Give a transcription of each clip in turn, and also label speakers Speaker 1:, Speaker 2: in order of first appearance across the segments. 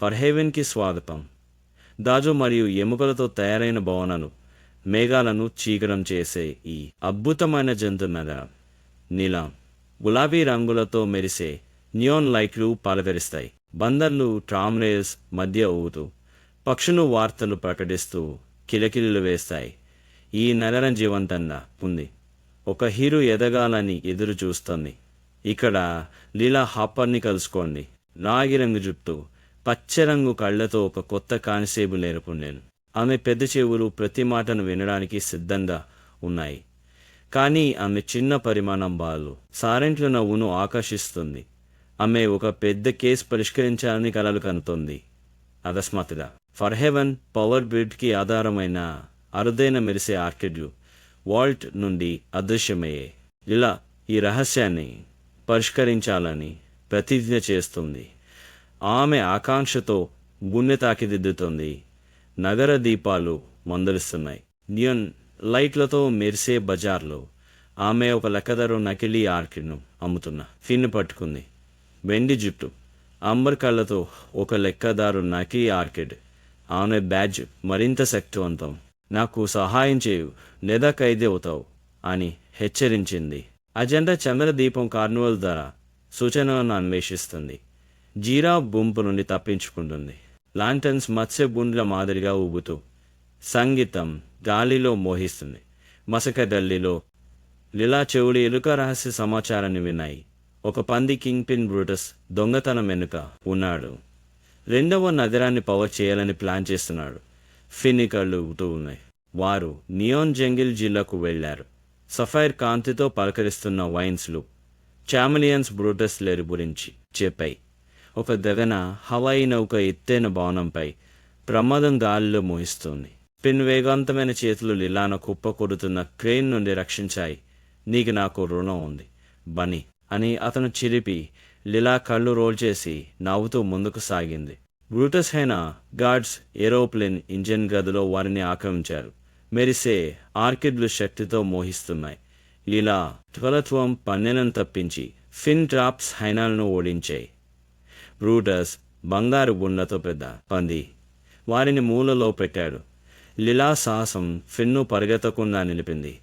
Speaker 1: ఫర్హేవెన్కి స్వాగతం. దాజు మరియు ఎముకలతో తయారైన భవనాలు మేఘాలను చీకరం చేసే ఈ అద్భుతమైన జంతు నగరం నీలం గులాబీ రంగులతో మెరిసే నియోన్ లైట్లు పలకరిస్తాయి. బందర్లు ట్రామ్రేల్స్ మధ్య ఊగుతూ పక్షులు వార్తలు ప్రకటిస్తూ కిలకిలు వేస్తాయి. ఈ నగరం జీవంతంగా ఉంది. ఒక హీరో ఎదగాలని ఎదురు చూస్తుంది ఇక్కడ లీలా హాపర్ని కలుసుకోండి. నాగిరంగు జుట్టు పచ్చరంగు కళ్ళతో ఒక కొత్త కానిసేబుల్ ఏర్పొందాను ఆమె పెద్ద చెవులు ప్రతి మాటను వినడానికి సిద్ధంగా ఉన్నాయి. కానీ ఆమె చిన్న పరిమాణం బాలు. సారెంట్ల నవ్వును ఆకర్షిస్తుంది. ఆమె ఒక పెద్ద కేసు పరిష్కరించాలని కలలు కనుతోంది. అకస్మాత్తుగా. ఫర్హెవెన్ పవర్ బ్రిడ్కి ఆధారమైన అరుదైన మెరిసే ఆర్కిడ్లు వాల్ట్ నుండి అదృశ్యమయ్యే. ఇలా ఈ రహస్యాన్ని పరిష్కరించాలని ప్రతిజ్ఞ చేస్తుంది. ఆమె ఆకాంక్షతో గుండె తాకిదిద్దుతుంది. నగర దీపాలు మందలిస్తున్నాయి. నియన్ లైట్లతో మెరిసే బజార్లో ఆమె ఒక లెక్కదరు నకిలీ ఆర్కిడ్ను అమ్ముతున్న ఫిన్ను పట్టుకుంది. వెండి జుట్టు. అంబర్ కళ్ళతో ఒక లెక్కదారు నకిలీ ఆర్కిడ్. ఆమె బ్యాడ్జ్ మరింత శక్తివంతం. నాకు సహాయం చేయు లేదా ఖైదీ అవుతావు అని హెచ్చరించింది. అజెండా చంద్ర దీపం కార్నివల్ ద్వారా సూచనలను అన్వేషిస్తుంది. జీరా గుంపు నుండి తప్పించుకుంటుంది. లాంటన్స్ మత్స్య బుండ్ల మాదిరిగా ఊగుతూ సంగీతం గాలిలో మోహిస్తుంది. మసకదల్లిలో లీలా చెవులు ఎలుక రహస్య సమాచారాన్ని విన్నాయి. ఒక పంది కింగ్ పిన్ బ్రూటస్ దొంగతనం వెనుక ఉన్నాడు. రెండవ నగరాన్ని పవర్ చేయాలని ప్లాన్ చేస్తున్నాడు. ఫినికళ్ళు ఊతూ ఉన్నాయి. వారు నియోన్ జంగిల్ జిల్లాకు వెళ్ళారు సఫైర్ కాంతితో పలకరిస్తున్న వైన్స్లు చామిలియన్స్ బ్రూటస్ లేరు గురించి చెప్పాయి. ఒక దెవెన హవాయి నౌక ఎత్తైన భవనంపై ప్రమాదం గాలిలో మోహిస్తుంది. పిన్ వేగవంతమైన చేతులు లిలాన కుప్ప కొడుతున్న క్రేన్ నుండి రక్షించాయి. నీకు నాకు రుణం ఉంది. బని అని అతను చిరిపి లిలా కళ్ళు రోల్ చేసి నవ్వుతూ ముందుకు సాగింది. బ్రూటస్ హైనా గార్డ్స్ ఏరోప్లేన్ ఇంజిన్ గదిలో వారిని ఆక్రమించారు. మెరిసే ఆర్కిడ్లు శక్తితో మోహిస్తున్నాయి. లీలా త్వరత్వం పన్నెలను తప్పించి ఫిన్ ట్రాప్స్ హైనాలను ఓడించాయి. బ్రూటస్ బంగారు గుండెతో పెద్ద పంది వారిని మూలలో పెట్టాడు. లిలా సాహసం ఫిన్ను పరిగెత్తకుండా నిలిపింది.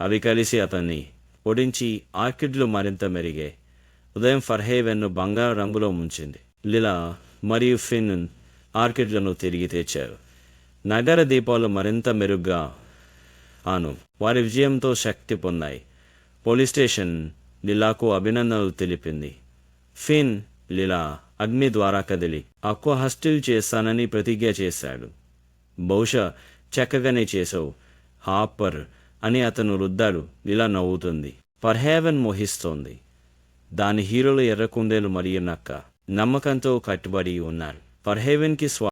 Speaker 1: అవి కలిసి అతన్ని ఒడించి ఆర్కిడ్లు మరింత మెరిగే ఉదయం ఫర్హేవెన్ను బంగారు రంగులో ముంచింది. లిలా మరియు ఫిన్ ఆర్కిడ్లను తిరిగి తెచ్చారు. నగర దీపాలు మరింత మెరుగ్గా ఆను. వారి విజయంతో శక్తి పొందాయి. పోలీస్ స్టేషన్ లిలాకు అభినందనలు తెలిపింది. ఫిన్ లీలా అగ్ని ద్వారా కదిలి అక్కువ హస్టిల్ చేస్తానని ప్రతిజ్ఞ చేశాడు. బహుశా చక్కగానే చేసావు హాపర్ అని అతను రుద్దాడు. లీలా నవ్వుతుంది. పర్హేవెన్ మోహిస్తోంది. దాని హీరోలు ఎర్రకుందేలు మరియు నక్క నమ్మకంతో కట్టుబడి ఉన్నారు. పర్హేవెన్కి స్వా